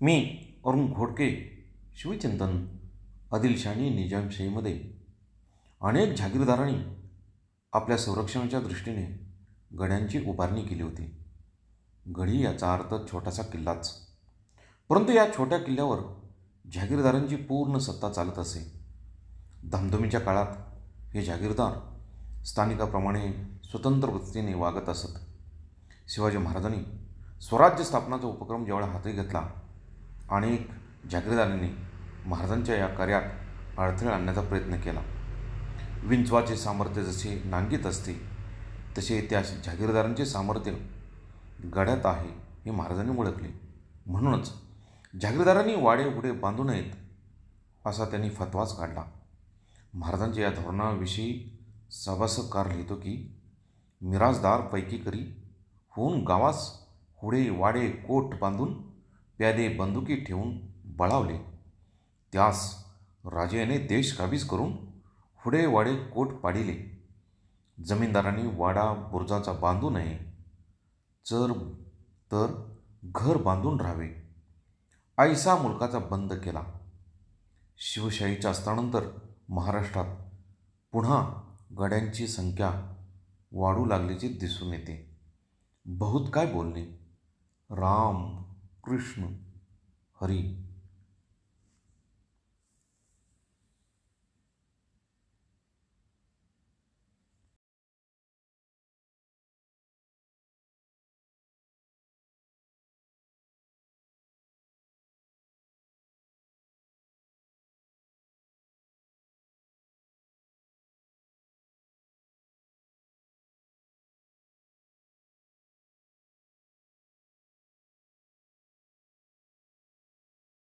मी अरुण घोडके शिवचिंतन आदिलशाही निजामशाहीमध्ये. अनेक जागीरदारांनी आपल्या संरक्षणाच्या दृष्टीने गड्यांची उभारणी केली होती. गडी याचा अर्थ छोटासा किल्लाच. परंतु या छोट्या किल्ल्यावर जागीरदारांची पूर्ण सत्ता चालत असे. धामधुमीच्या काळात हे जागीरदार स्थानिकाप्रमाणे स्वतंत्र वृत्तीने वागत असत. शिवाजी महाराजांनी स्वराज्य स्थापनाचा उपक्रम जेव्हा हाती घेतला अनेक जागीरदारांनी महाराजांच्या या कार्यात अडथळे आणण्याचा प्रयत्न केला. विंचवाचे सामर्थ्य जसे नांगीत असते तसे त्या जागीरदारांचे सामर्थ्य गड्यात आहे हे महाराजांनी ओळखले. म्हणूनच जागीरदारांनी वाडे उडे बांधू नयेत असा त्यांनी फतवाच काढला. महाराजांच्या या धोरणाविषयी सभासकार लिहितो की मिराजदार पैकी करी होऊन गावास हुडे वाडे कोट बांधून त्याने बंदुकी ठेवून बळावले. त्यास राजेने देश काबीज करून हुडेवाडे कोट पाडिले. जमीनदारांनी वाडा बुर्जाचा बांधू नये जर तर घर बांधून राहावे. ऐसा मुलकाचा बंद केला. शिवशाहीच्या अस्तानंतर महाराष्ट्रात पुन्हा गड्यांची संख्या वाढू लागल्याचे दिसून येते. बहुत काय बोलणे. राम કૃષ્ણ હરિ.